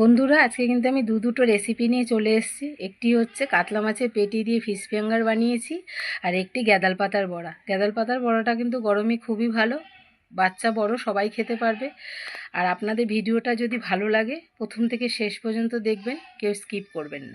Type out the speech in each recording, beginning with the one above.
বন্ধুরা, আজকে কিন্তু আমি দু দুটো রেসিপি নিয়ে চলে এসেছি। একটি হচ্ছে কাতলা মাছের পেটি দিয়ে ফিশ ফিঙ্গার বানিয়েছি আর একটি গ্যাদাল পাতার বড়া। গ্যাদাল পাতার বড়াটা কিন্তু গরমে খুবই ভালো, বাচ্চা বড়, সবাই খেতে পারবে। আর আপনাদের ভিডিওটা যদি ভালো লাগে, প্রথম থেকে শেষ পর্যন্ত দেখবেন, কেউ স্কিপ করবেন না।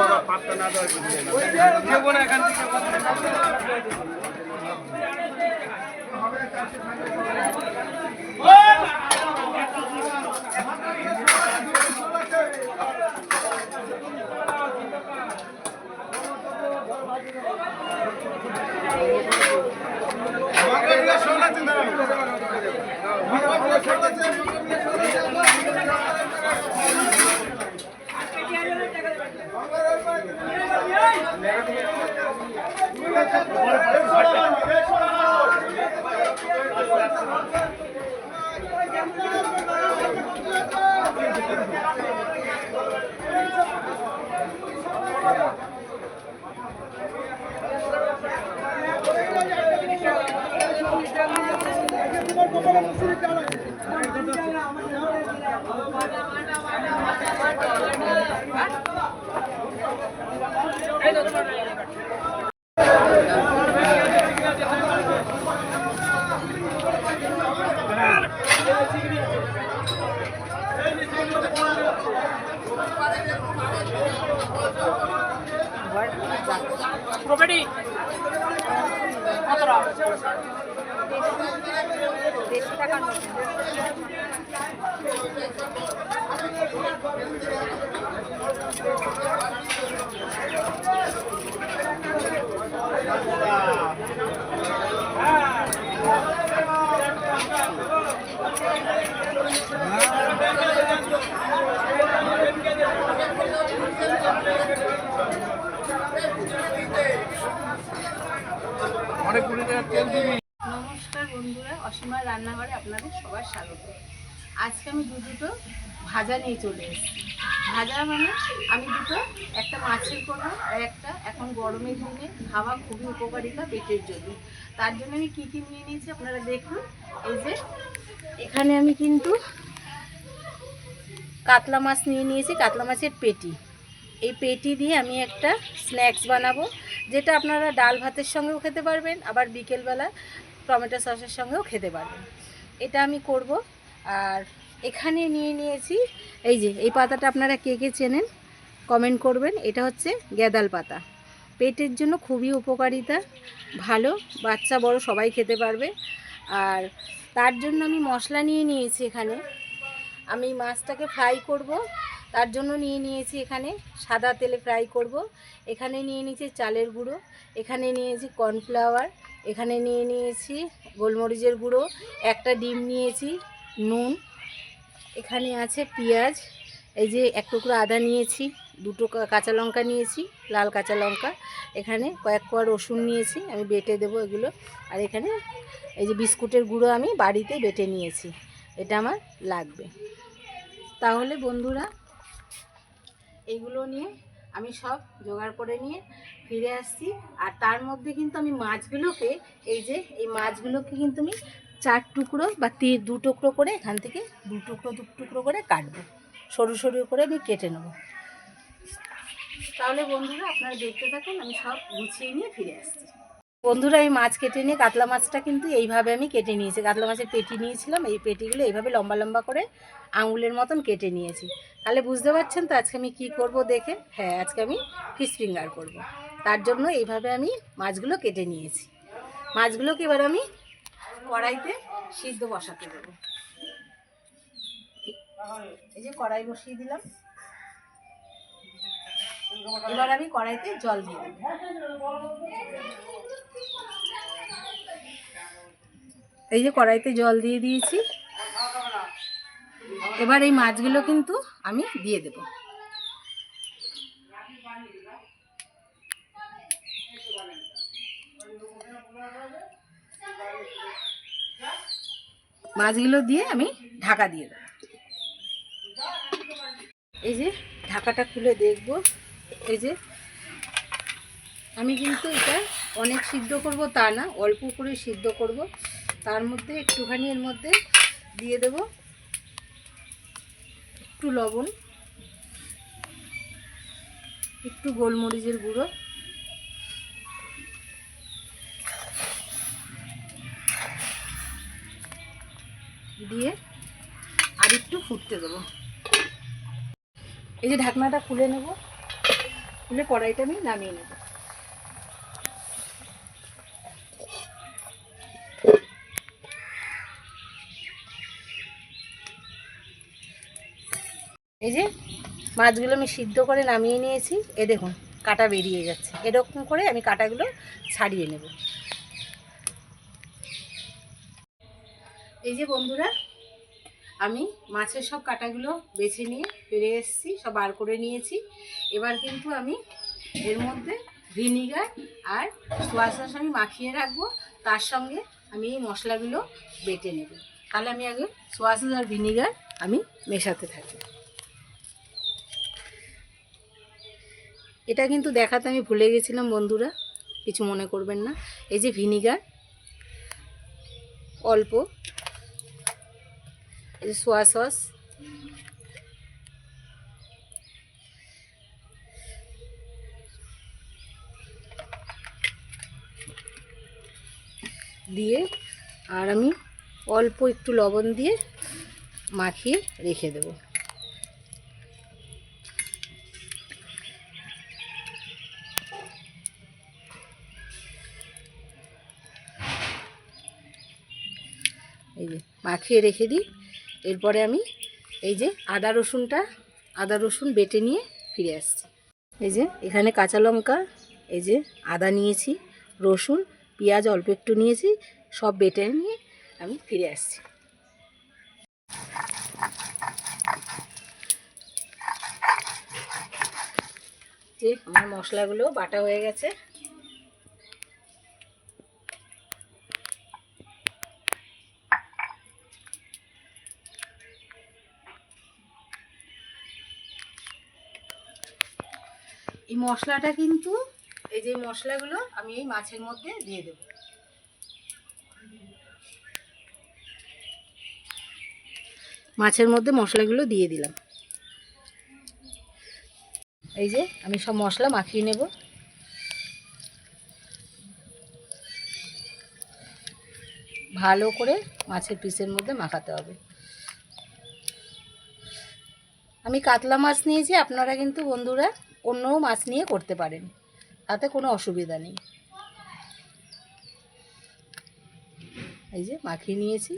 দেবো না এখান থেকে মঙ্গলবার শোনা চিন্তা মঙ্গলবার শোনা চিন্তা অনেক কুড়ি টাকা তেল দিবি নমস্কার বন্ধুরা অসীমার রান্নাঘরে আপনাদের সবার স্বাগত আজকে আমি দু দুটো ভাজা নিয়ে চলে এসেছি। ভাজা মানে আমি দুটো, একটা মাছের করব আর একটা এখন গরমের দিনে খাওয়া খুবই উপকারিতা পেটের জন্য। তার জন্য আমি কী কী নিয়ে নিয়েছি আপনারা দেখুন। এই যে, এখানে আমি কিন্তু কাতলা মাছ নিয়ে নিয়েছি, কাতলা মাছের পেটি। এই পেটি দিয়ে আমি একটা স্ন্যাক্স বানাবো, যেটা আপনারা ডাল ভাতের সঙ্গেও খেতে পারবেন, আবার বিকেলবেলা টমেটো সসের সঙ্গেও খেতে পারবেন। এটা আমি করব, আর এখানে নিয়ে নিয়েছি। এই যে, এই পাতাটা আপনারা কে কে চেনেন কমেন্ট করবেন। এটা হচ্ছে গ্যাদাল পাতা। পেটের জন্য খুবই উপকারিতা, ভালো, বাচ্চা বড় সবাই খেতে পারবে। আর তার জন্য আমি মশলা নিয়ে নিয়েছি এখানে। আমি মাছটাকে ফ্রাই করব। তার জন্য নিয়ে নিয়েছি এখানে সাদা তেলে ফ্রাই করব। এখানে নিয়ে নিয়েছি চালের গুঁড়ো। এখানে নিয়েছি কর্নফ্লাওয়ার এখানে নিয়ে নিয়েছি গোলমরিচের গুঁড়ো। একটা ডিম নিয়েছি, নুন। এখানে আছে পেঁয়াজ, এই যে এক টুকরো আদা নিয়েছি, দুটো কাঁচা লঙ্কা নিয়েছি, লাল কাঁচা লঙ্কা। এখানে কয়েক কোয়া রসুন নিয়েছি, আমি বেটে দেবো এগুলো। আর এখানে এই যে বিস্কুটের গুঁড়ো আমি বাড়িতে বেটে নিয়েছি, এটা আমার লাগবে। তাহলে বন্ধুরা এইগুলো নিয়ে আমি সব জোগাড় করে নিয়ে ফিরে আসছি। আর তার মধ্যে কিন্তু আমি মাছগুলোকে, এই যে এই মাছগুলোকে কিন্তু আমি চার টুকরো বা তি দু টুকরো করে এখান থেকে দু টুকরো দু টুকরো করে কাটবো। সরু সরু করে আমি কেটে নেব। তাহলে বন্ধুরা আপনারা দেখতে থাকুন, আমি সব গুছিয়ে নিয়ে ফিরে আসছি। বন্ধুরা, এই মাছ কেটে নিয়ে কাতলা মাছটা কিন্তু এইভাবে আমি কেটে নিয়েছি। কাতলা মাছের পেটি নিয়েছিলাম, এই পেটিগুলো এইভাবে লম্বা লম্বা করে আঙুলের মতন কেটে নিয়েছি। তাহলে বুঝতে পারছেন তো আজকে আমি কি করব দেখে? হ্যাঁ আজকে আমি ফিশ ফিঙ্গার করব। তার জন্য এইভাবে আমি মাছগুলো কেটে নিয়েছি। মাছগুলোকে এবার আমি কড়াইতে সিদ্ধ বসাতে দেবো। এই যে কড়াই বসিয়ে দিলাম। এবার আমি কড়াইতে জল দিয়ে দেবো। এই যে কড়াইতে জল দিয়ে দিয়েছি। এবার এই মাছগুলো কিন্তু আমি দিয়ে দেব। মাছগুলো দিয়ে আমি ঢাকা দিয়ে দেবো। এই যে ঢাকাটা খুলে দেখব। এই যে আমি কিন্তু এটা অনেক সিদ্ধ করব তা না, অল্প করে সিদ্ধ করব। তার মধ্যে একটুখানি এর মধ্যে দিয়ে দেব একটু লবণ, একটু গোলমরিচের গুঁড়ো। দিয়ে আর একটু ফুটতে দেবো। এই যে ঢাকনাটা খুলে নেব। খুলে কড়াইটা আমি নামিয়ে নেব। এই যে মাছগুলো আমি সিদ্ধ করে নামিয়ে নিয়েছি। এ দেখুন, কাটা বেরিয়ে যাচ্ছে এরকম করে আমি কাটাগুলো ছাড়িয়ে নেব। এই যে বন্ধুরা, আমি মাছের সব কাটাগুলো বেছে নিয়ে ফিরে এসেছি, সব বার করে নিয়েছি। এবার কিন্তু আমি এর মধ্যে ভিনিগার আর সোয়া সস আমি মাখিয়ে রাখব, তার সঙ্গে আমি এই মশলাগুলো বেটে নেব। তাহলে আমি আগে সোয়া সস আর ভিনিগার আমি মেশাতে থাকি। এটা কিন্তু দেখাতে আমি ভুলে গেছিলাম বন্ধুরা, কিছু মনে করবেন না। এই যে ভিনিগার, অল্প সোয়া সস দিয়ে আর আমি অল্প একটু লবণ দিয়ে মাখিয়ে রেখে দেব। এই যে, মাখিয়ে রেখে দিই। এরপরে আমি এই যে আদা রসুনটা, আদা রসুন বেটে নিয়ে ফিরে আসছি। এই যে এখানে কাঁচা লঙ্কা, এই যে আদা নিয়েছি, রসুন, পেঁয়াজ অল্প একটু নিয়েছি, সব বেটে নিয়ে আমি ফিরে আসছি। যে আমার মশলাগুলো বাটা হয়ে গেছে। এই মশলাটা কিন্তু এই যে মশলাগুলো আমি এই মাছের মধ্যে দিয়ে দেব। মাছের মধ্যে মশলাগুলো দিয়ে দিলাম। এই যে আমি সব মশলা মাখিয়ে নেব। ভালো করে মাছের পিসের মধ্যে মাখাতে হবে। আমি কাতলা মাছ নিয়েছি, আপনারা কিন্তু বন্ধুরা অন্য মাছ নিয়ে করতে পারেন। তাতে কোনো অসুবিধা নেই। এই যে মাখিয়ে নিয়েছি।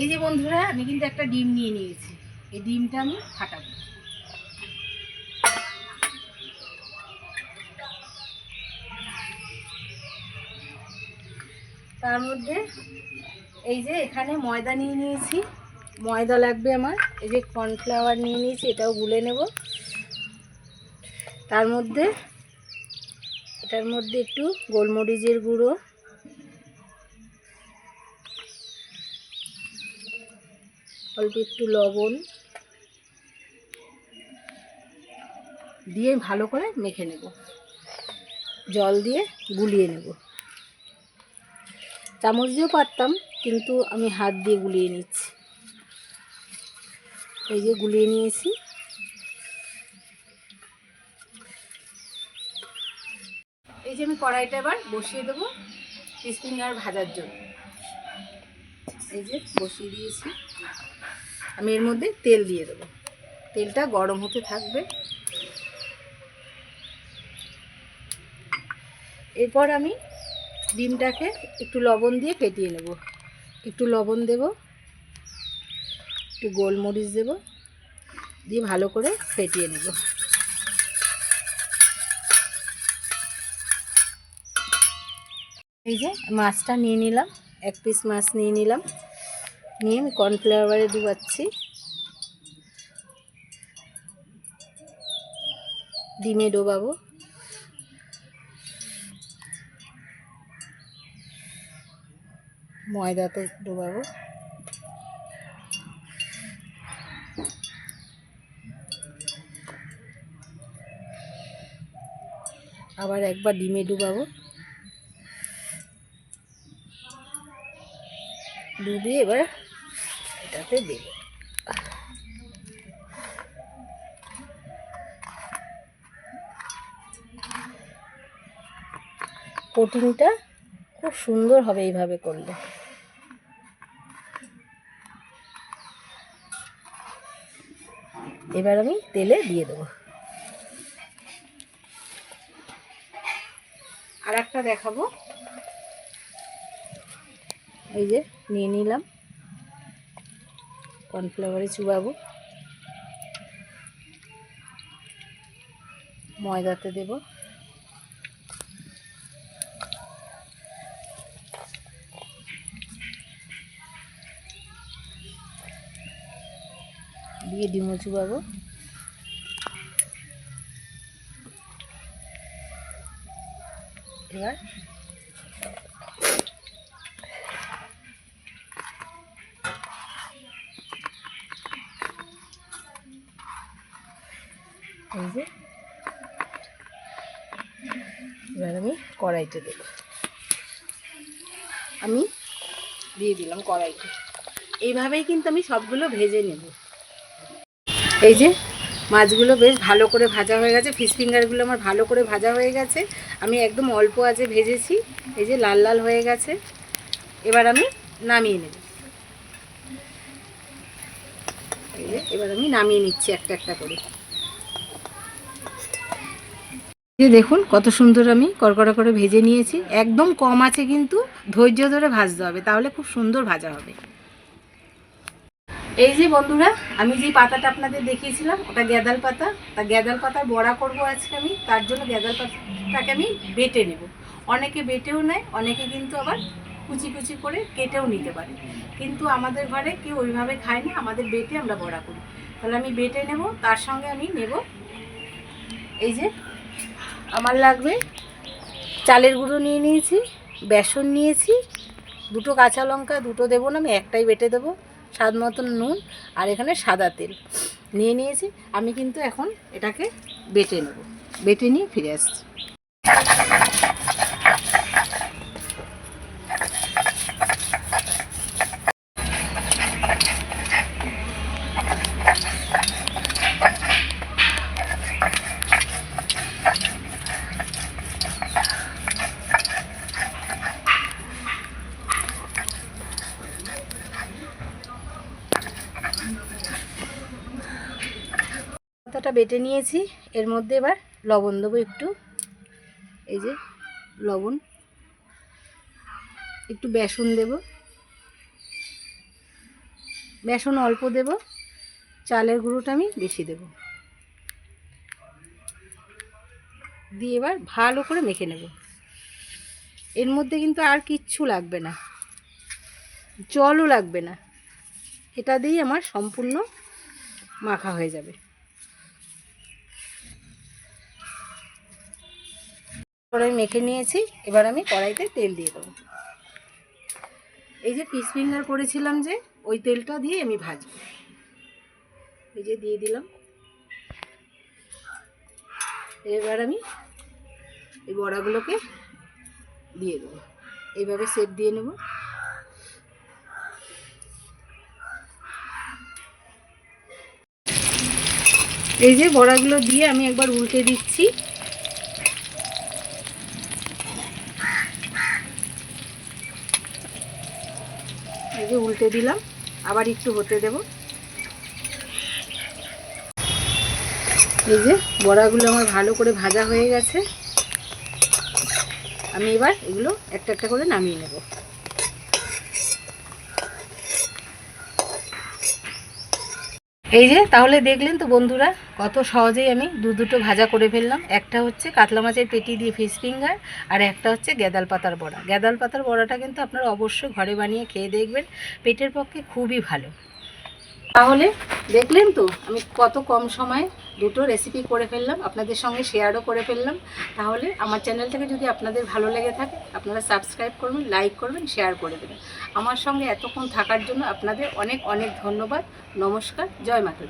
এই যে বন্ধুরা, আমি কিন্তু একটা ডিম নিয়ে নিয়েছি। এই ডিমটা আমি ফাটাবো। তার মধ্যে এই যে এখানে ময়দা নিয়ে নিয়েছি। ময়দা লাগবে আমার। এই যে কর্নফ্লাওয়ার নিয়ে নিয়েছি, এটাও গুলে নেব। তার মধ্যে, এটার মধ্যে একটু গোলমরিচের গুঁড়ো। অল্প একটু লবণ দিয়ে ভালো করে মেখে নেব। জল দিয়ে গুলিয়ে নেব। চামচ দিয়েও পারতাম, কিন্তু আমি হাত দিয়ে গুলিয়ে নিচ্ছি। এই যে গুলিয়ে নিয়েছি। এই যে আমি কড়াইটা এবার বসিয়ে দেবো ফিঙ্গার ভাজার জন্য। এই যে বসিয়ে দিয়েছি। আমি এর মধ্যে তেল দিয়ে দেবো। তেলটা গরম হতে থাকবে। এরপর আমি ডিমটাকে একটু লবণ দিয়ে ফেটিয়ে নেব। একটু লবণ দেব, একটু গোলমরিচ দেব, দিয়ে ভালো করে ফেটিয়ে নেব। এই যে মাছটা নিয়ে নিলাম, এক পিস মাছ নিয়ে নিলাম। নিয়ে আমি কর্নফ্লাওয়ারে ডুবাচ্ছি। ডিমে ডোবাবো। ময়দাতে ডোবাবো। আবার একবার ডিমে ডুবাবো। ডুবিয়ে এবার এটাতে দেবো। কোটিংটা খুব সুন্দর হবে এইভাবে করলে। এবার আমি তেলে দিয়ে দেবো। আর একটা দেখাবো। এই যে নিয়ে নিলাম। কর্নফ্লাওয়ারে চুবাবো। ময়দাতে দেব। দিয়ে ডিমও চুবাবো। এবার এই যে। এবার আমি কড়াইতে দেব। আমি দিয়ে দিলাম কড়াইতে এইভাবেই কিন্তু আমি সবগুলো ভেজে নেব। এই যে, মাছগুলো বেশ ভালো করে ভাজা হয়ে গেছে। ফিশ ফিঙ্গারগুলো আমার ভালো করে ভাজা হয়ে গেছে। আমি একদম অল্প আঁচে ভেজেছি। এই যে, লাল লাল হয়ে গেছে। এবার আমি নামিয়ে নেব। এবার আমি নামিয়ে নিচ্ছি একটা একটা করে। যে দেখুন, কত সুন্দর আমি কড়কড়া করে ভেজে নিয়েছি। একদম কম আছে কিন্তু ধৈর্য ধরে ভাজতে হবে, তাহলে খুব সুন্দর ভাজা হবে। এই যে বন্ধুরা, আমি যে পাতাটা আপনাদের দেখিয়েছিলাম, ওটা গ্যাদাল পাতা। তা গ্যাদাল পাতার বড়া করব আজকে আমি, তার জন্য গ্যাদাল পাতাটাকে আমি বেটে নেব। অনেকে বেটেও নেয়, অনেকে কিন্তু আবার কুচি কুচি করে কেটেও নিতে পারে। কিন্তু আমাদের ঘরে কেউ ওইভাবে খায় না, আমাদের বেটে আমরা বড়া করি। তাহলে আমি বেটে নেব, তার সঙ্গে আমি নেব এই যে আমার লাগবে। চালের গুঁড়ো নিয়ে নিয়েছি, বেসন নিয়েছি, দুটো কাঁচা লঙ্কা, দুটো দেবো না আমি, একটাই বেটে দেবো, স্বাদ মতন নুন আর এখানে সাদা তেল নিয়ে নিয়েছি। আমি কিন্তু এখন এটাকে বেটে নেব, বেটে নিয়ে ফিরে আসছি। বেটে নিয়েছি। এর মধ্যে এবার লবণ দেবো একটু। এই যে লবণ। একটু বেসন দেব। বেসন অল্প দেব। চালের গুঁড়োটা আমি বেশি দেব। দিয়ে এবার ভালো করে মেখে নেব। এর মধ্যে কিন্তু আর কিচ্ছু লাগবে না। জলও লাগবে না। এটা দিয়েই আমার সম্পূর্ণ মাখা হয়ে যাবে। করে মেখে নিয়েছি, এবার আমি কড়াইতে তেল দিয়ে দেবো। এই যে পিস ফিঙ্গার করেছিলাম যে, ওই তেলটা দিয়ে আমি ভাজবো। এই যে দিয়ে দিলাম। এবার আমি এই বড়াগুলোকে দিয়ে দেবো। এইভাবে সেপ দিয়ে নেব। এই যে বড়াগুলো দিয়ে আমি একবার উল্টে দিচ্ছি। উল্টে উল্টে দিলাম, আবার একটু হতে দেব। এই যে বড়াগুলো আমার ভালো করে ভাজা হয়ে গেছে। আমি এবার এগুলো একটা একটা করে নামিয়ে নেব। এই যে, তাহলে দেখলেন তো বন্ধুরা, কত সহজেই আমি দু দুটো ভাজা করে ফেললাম। একটা হচ্ছে কাতলা মাছের পেটি দিয়ে ফিশ ফিঙ্গার, আর একটা হচ্ছে গেদাল পাতার বড়া। গেদাল পাতার বড়াটা কিন্তু আপনারা অবশ্যই ঘরে বানিয়ে খেয়ে দেখবেন। পেটের পক্ষে খুবই ভালো। তাহলে দেখলেন তো, আমি কত কম সময়ে দুটো রেসিপি করে ফেললাম, আপনাদের সঙ্গে শেয়ারও করে ফেললাম। তাহলে আমার চ্যানেলটাকে যদি আপনাদের ভালো লেগে থাকে, আপনারা সাবস্ক্রাইব করবেন লাইক করবেন শেয়ার করে দেবেন। আমার সঙ্গে এতক্ষণ থাকার জন্য আপনাদের অনেক অনেক ধন্যবাদ। নমস্কার, জয় মাতা